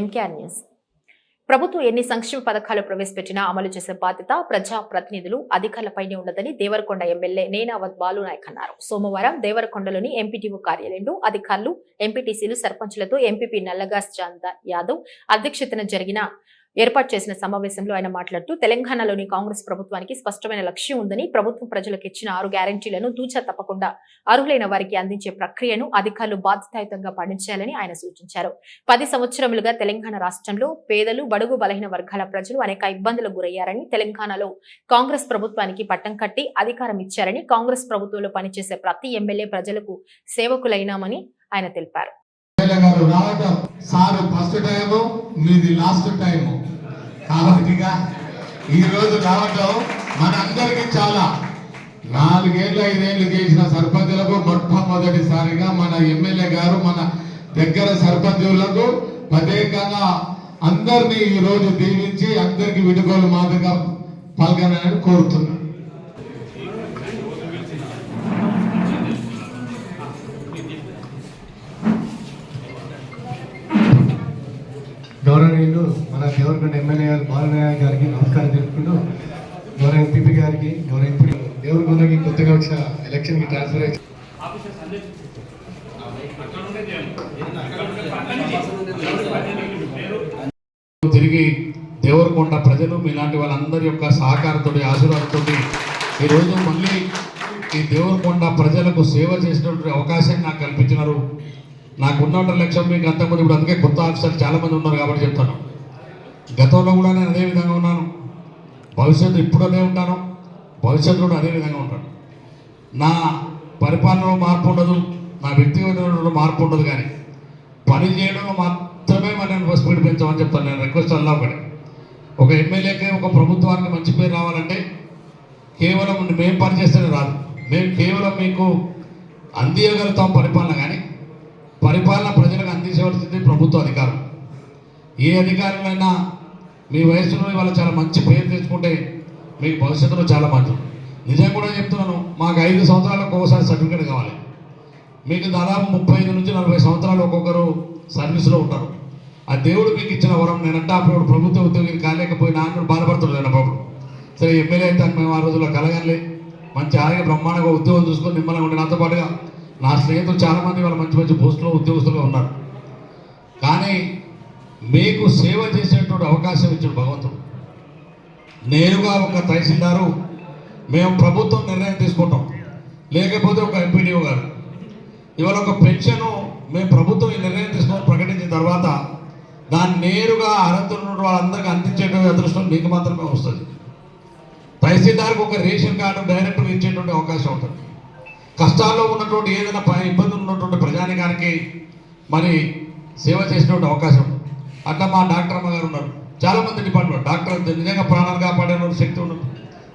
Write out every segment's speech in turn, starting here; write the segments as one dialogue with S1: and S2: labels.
S1: MKR news ప్రభుత్వం ఎన్ని సంక్షేమ పథకాలు ప్రవేశపెట్టినా అమలు చేసే బాధ్యత ప్రజా ప్రతినిధులు అధికారులపైనే ఉన్నదని దేవరకొండ ఎమ్మెల్యే నేనావత్ బాలు నాయక్ అన్నారు. సోమవారం దేవరకొండలోని ఎంపీటీఓ కార్యాలయంలో అధికారులు ఎంపీటీసీలు సర్పంచులతో ఎంపీపీ నల్లగాస్ చాంద యాదవ్ అధ్యక్షతన జరిగిన ఏర్పాటు చేసిన సమావేశంలో ఆయన మాట్లాడుతూ తెలంగాణలోని కాంగ్రెస్ ప్రభుత్వానికి స్పష్టమైన లక్ష్యం ఉందని ప్రభుత్వం ప్రజలకు ఇచ్చిన ఆరు గ్యారంటీలను దూచా తప్పకుండా అర్హులైన వారికి అందించే ప్రక్రియను అధికారులు బాధ్యతాయుతంగా పాటించాలని ఆయన సూచించారు. పది సంవత్సరములుగా తెలంగాణ రాష్ట్రంలో పేదలు బడుగు బలహీన వర్గాల ప్రజలు అనేక ఇబ్బందులకు గురయ్యారని తెలంగాణలో కాంగ్రెస్ ప్రభుత్వానికి పట్టం కట్టి అధికారం ఇచ్చారని కాంగ్రెస్ ప్రభుత్వంలో పనిచేసే ప్రతి ఎమ్మెల్యే ప్రజలకు సేవకులైనామని ఆయన తెలిపారు.
S2: రావటం సారు ఫస్ట్ టైము మీది లాస్ట్ టైము. కాబట్టిగా ఈ రోజు రావటం మనందరికీ చాలా. నాలుగేళ్ళు ఐదేళ్ళు చేసిన సర్పంచులకు మొట్టమొదటిసారిగా మన ఎమ్మెల్యే గారు మన దగ్గర సర్పంచులకు ప్రత్యేకంగా అందరినీ ఈ రోజు దీవించి అందరికీ విడుకోలు మాదిరిగా పాల్గొనాలని కోరుతున్నాను
S3: గౌరవనీయులు దేవరకొండ ఎమ్మెల్యే గారు బాలనాయక్ గారికి నమస్కారం తెలుపుకుంటూ గౌరవ ఎంపీపీ గారికి గౌరవ ఎంపీ దేవరకొండకి కొత్తగా వచ్చిన ఎలక్షన్కి ట్రాన్స్ఫర్ అయ్యి
S2: తిరిగి దేవరకొండ ప్రజలు మీలాంటి వాళ్ళందరి యొక్క సహకారంతో ఆశీర్వాదంతో ఈరోజు మళ్ళీ ఈ దేవరకొండ ప్రజలకు సేవ చేసినటువంటి అవకాశాన్ని నాకు కల్పించినారు. నాకు ఉన్న లక్ష్యం మీకు అంతకుముందు ఇప్పుడు అందుకే కొత్త ఆఫీసర్లు చాలామంది ఉన్నారు కాబట్టి చెప్తాను. గతంలో కూడా నేను అదే విధంగా ఉన్నాను. భవిష్యత్తు ఇప్పుడు అదే ఉంటాను. భవిష్యత్తులో కూడా అదే విధంగా ఉంటాను. నా పరిపాలనలో మార్పు ఉండదు. నా వ్యక్తిగత మార్పు ఉండదు కానీ పని చేయడంలో మాత్రమే మనం స్పీడ్ పెంచామని చెప్తాను. నేను రిక్వెస్ట్ అలా ఒకటి. ఒక ఎమ్మెల్యేకి ఒక ప్రభుత్వానికి మంచి పేరు రావాలంటే కేవలం మేము పని చేస్తేనే రాదు. మేము కేవలం మీకు అందియగలుగుతాం పరిపాలన కానీ పరిపాలన ప్రజలకు అందించవలసింది ప్రభుత్వ అధికారం. ఏ అధికారులైనా మీ వయసులో ఇవాళ చాలా మంచి పేరు తెచ్చుకుంటే మీకు భవిష్యత్తులో చాలా మంచి. నిజం కూడా చెప్తున్నాను మాకు ఐదు సంవత్సరాలకు ఒకసారి సర్టిఫికేట్ కావాలి. మీకు దాదాపు ముప్పై ఐదు నుంచి నలభై సంవత్సరాలు ఒక్కొక్కరు సర్వీస్లో ఉంటారు. ఆ దేవుడు మీకు ఇచ్చిన వరం నేనంటే అప్పుడు ప్రభుత్వ ఉద్యోగిని కాలేకపోయినా ఆయన బాధపడుతున్నాడు అప్పుడు సరే ఎమ్మెల్యే అయితే మేము ఆ రోజుల్లో కలగలే మంచి ఆరోగ్య బ్రహ్మాండంగా ఉద్యోగం చూసుకొని మిమ్మల్ని ఉండి నాతో పాటుగా నా స్నేహితులు చాలామంది వాళ్ళు మంచి మంచి పోస్టులో ఉద్యోగస్తులుగా ఉన్నారు. కానీ మీకు సేవ చేసేటువంటి అవకాశం ఇచ్చాడు భగవంతుడు. నేరుగా ఒక తహసీల్దారు మేము ప్రభుత్వం నిర్ణయం తీసుకుంటాం. లేకపోతే ఒక ఎంపీడీఓ గారు. ఇవాళ ఒక పెన్షన్ మేము ప్రభుత్వం ఈ నిర్ణయం తీసుకొని ప్రకటించిన తర్వాత దాన్ని నేరుగా అర్హత వాళ్ళందరికీ అందించేటువంటి అదృష్టం మీకు మాత్రమే వస్తుంది. తహసీల్దార్కి ఒక రేషన్ కార్డు డైరెక్ట్గా ఇచ్చేటువంటి అవకాశం ఉంటుంది. కష్టాల్లో ఉన్నటువంటి ఏదైనా ఇబ్బంది ఇబ్బందులు ఉన్నటువంటి ప్రజానికానికి మరి సేవ చేసేటువంటి అవకాశం ఉంటుంది. అట్లా మా డాక్టర్ అమ్మ గారు ఉన్నారు. చాలా మంది డిపార్ట్మెంట్ డాక్టర్ నిజంగా ప్రాణాలు కాపాడే శక్తి ఉన్నారు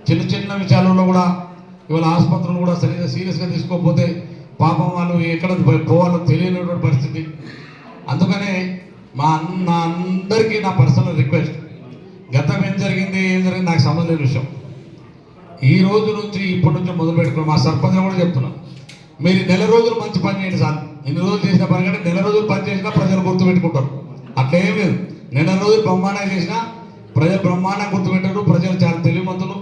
S2: చిన్న చిన్న విషయాలలో కూడా ఇవాళ ఆసుపత్రులు కూడా సరిగ్గా సీరియస్గా తీసుకోకపోతే పాపం వాళ్ళు ఎక్కడ పోవాలో తెలియనటువంటి పరిస్థితి. అందుకనే మా నా అందరికీ నా పర్సనల్ రిక్వెస్ట్. గతం ఏం జరిగింది ఏం జరిగింది నాకు సంబంధం విషయం. ఈ రోజు నుంచి ఇప్పటి నుంచి మొదలు పెట్టుకున్నాం. మా సర్పంచ్ కూడా చెప్తున్నాను మీరు నెల రోజులు మంచి పని చేయండి సార్. ఇన్ని రోజులు చేసిన పని కంటే నెల రోజులు పని చేసినా ప్రజలు గుర్తుపెట్టుకుంటారు. అట్లా ఏం లేదు. నిన్న రోజు బ్రహ్మాండం చేసిన ప్రజలు బ్రహ్మాండం గుర్తుపెట్టారు ప్రజలు చాలా తెలివిమంతులు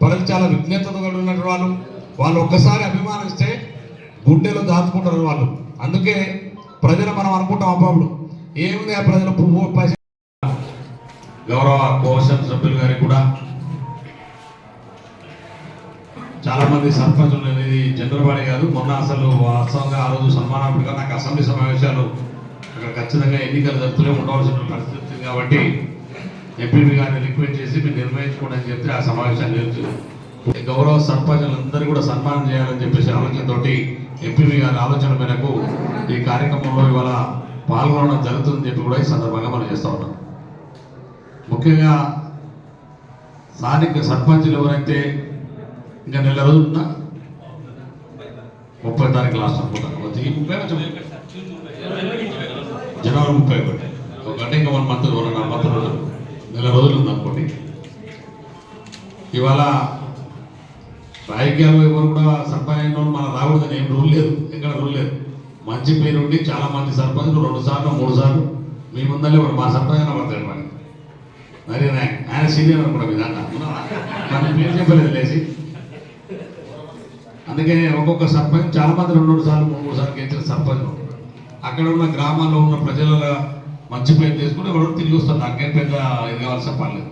S2: ప్రజలు చాలా విజ్ఞతతో ఉన్నటువంటి వాళ్ళు. వాళ్ళు ఒక్కసారి అభిమానిస్తే గుండెలో దాచుకుంటారు వాళ్ళు. అందుకే ప్రజలు మనం అనుకుంటాం అప్పుడు ఏముంది ఆ ప్రజలు పువ్వు గౌరవ కోశం సభ్యులు గారికి కూడా చాలా మంది సర్పంచ్ అనేది జనరల్ కాదు మొన్న అసలు వాస్తవంగా ఆ రోజు సన్మానాపుడుగా నాకు అసెంబ్లీ సమావేశాలు అక్కడ ఖచ్చితంగా ఎన్నికలు జరుపుతూనే ఉండవలసిన పరిస్థితి కాబట్టి ఎంపీపీ గారిని రిక్వెస్ట్ చేసి మీరు నిర్వహించుకోండి అని చెప్తే ఆ సమావేశాన్ని నేర్చు గౌరవ సర్పంచులందరూ కూడా సన్మానం చేయాలని చెప్పేసి ఆలోచనతోటి ఎంపీపీ గారి ఆలోచన మేరకు ఈ కార్యక్రమంలో ఇవాళ పాల్గొనడం జరుగుతుందని చెప్పి కూడా ఈ సందర్భంగా మనం చేస్తూ ఉన్నాం. ముఖ్యంగా స్థానిక సర్పంచులు ఎవరైతే ఇంకా నెల రోజులు ఉన్నా ముప్పై తారీఖు లాస్ట్ అనుకుంటాను ఈ ముప్పై జనవరి ముప్పై ఒకటి. ఒక గంట ఇంకా వన్ మంత్ రెండు అండ్ మంత్ రోజులు నెల రోజులు ఉంది అనుకోండి. ఇవాళ రాజకీయాలు ఎవరు కూడా సర్పంచ్ మన రాకూడదని ఏం రూల్ లేదు. ఎక్కడ రూల్ లేదు. మంచి పేరు ఉండి చాలా మంది సర్పంచులు రెండు సార్లు మూడు సార్లు. మీ ముందరే మా సర్పంచ్ పడతాడు మరి మరి ఆయన- సీనియర్ అనుకుంటా మీ దాంట్లో మన పేరు చెప్పలేదు లేచి. అందుకే ఒక్కొక్క సర్పంచ్ చాలా మంది రెండు సార్లు మూడు మూడు సార్లు గెలిచిన సర్పంచ్ అక్కడ ఉన్న గ్రామాల్లో ఉన్న ప్రజల మంచి పేరు తీసుకుని ఎవరో తిరిగి వస్తారు. నాకేం పెద్ద ఇది కావాల్సిన పర్లేదు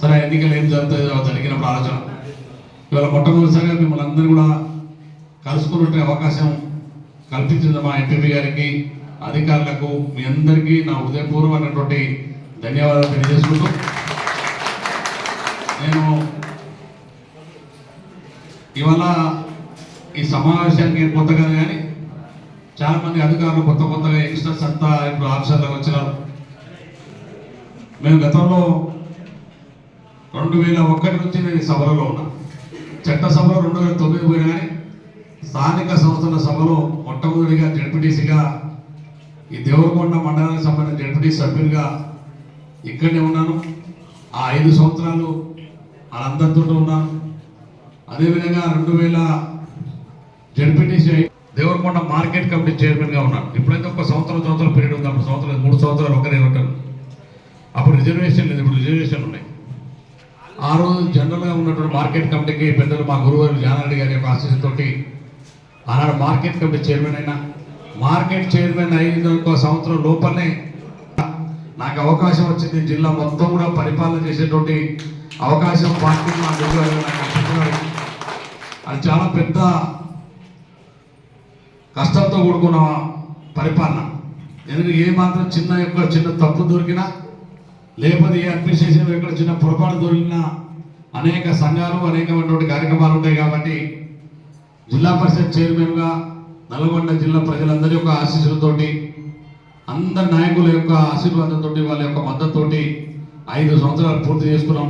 S2: సరే ఎన్నికలు ఏం జరుగుతుందో జరిగినప్పుడు ఆలోచన. ఇవాళ మొట్టమొదటిసారిగా మిమ్మల్ని అందరూ కూడా కలుసుకున్నట్టు అవకాశం కల్పించిన మా ఎంపీ గారికి అధికారులకు మీ అందరికీ నా హృదయపూర్వమైనటువంటి ధన్యవాదాలు తెలియజేసుకుంటూ నేను ఇవాళ ఈ సమావేశానికి కొత్తగా కానీ చాలా మంది అధికారులు కొత్త కొత్తగా యంగ్స్టర్స్ అంతా ఇప్పుడు ఆఫీసర్లకు వచ్చినారు మేము గతంలో రెండు వేల ఒకటి నుంచి నేను సభలో ఉన్నా. చట్ట సభలో రెండు వేల తొమ్మిది పోయినా కానీ స్థానిక సంస్థల సభలో మొట్టమొదటిగా జడ్పీటీసీగా ఈ దేవరకొండ మండలానికి సంబంధించిన జడ్పీటీ సభ్యులుగా ఇక్కడనే ఉన్నాను. ఆ ఐదు సంవత్సరాలు వాళ్ళందరితో ఉన్నాను. అదేవిధంగా రెండు వేల జడ్పీటీసీ దేవరకొండ మార్కెట్ కమిటీ చైర్మన్గా ఉన్నాను ఇప్పుడైతే ఒక సంవత్సరం సంవత్సరం పీరియడ్ ఉంది. అప్పుడు సంవత్సరం మూడు సంవత్సరాలు ఒకరే ఉంటాను అప్పుడు రిజర్వేషన్ లేదు ఇప్పుడు రిజర్వేషన్ ఉన్నాయి. ఆ రోజు జనరల్గా ఉన్నటువంటి మార్కెట్ కమిటీకి పెద్దలు మా గురువారు జానారెడ్డి గారి యొక్క ఆశీస్సుతోటి ఆనాడు మార్కెట్ కమిటీ చైర్మన్ అయినా మార్కెట్ చైర్మన్ అయిన ఒక సంవత్సరం లోపలనే నాకు అవకాశం వచ్చింది. జిల్లా మొత్తం కూడా పరిపాలన చేసేటువంటి అవకాశం పార్టీ మా గురువారు నాకు అది చాలా పెద్ద కష్టంతో కూడుకున్న పరిపాలన. ఎందుకంటే ఏ మాత్రం చిన్న యొక్క చిన్న తప్పు దొరికినా లేకపోతే ఏ అడ్మినిస్ట్రేషన్ ఎక్కడ చిన్న పొరపాటు దొరికినా అనేక సంఘాలు అనేకమైనటువంటి కార్యక్రమాలు ఉంటాయి కాబట్టి జిల్లా పరిషత్ చైర్మన్గా నల్గొండ జిల్లా ప్రజలందరి యొక్క ఆశీస్సులతోటి అందరి నాయకుల యొక్క ఆశీర్వాదంతో వాళ్ళ యొక్క మద్దతుతోటి ఐదు సంవత్సరాలు పూర్తి చేసుకున్నాం.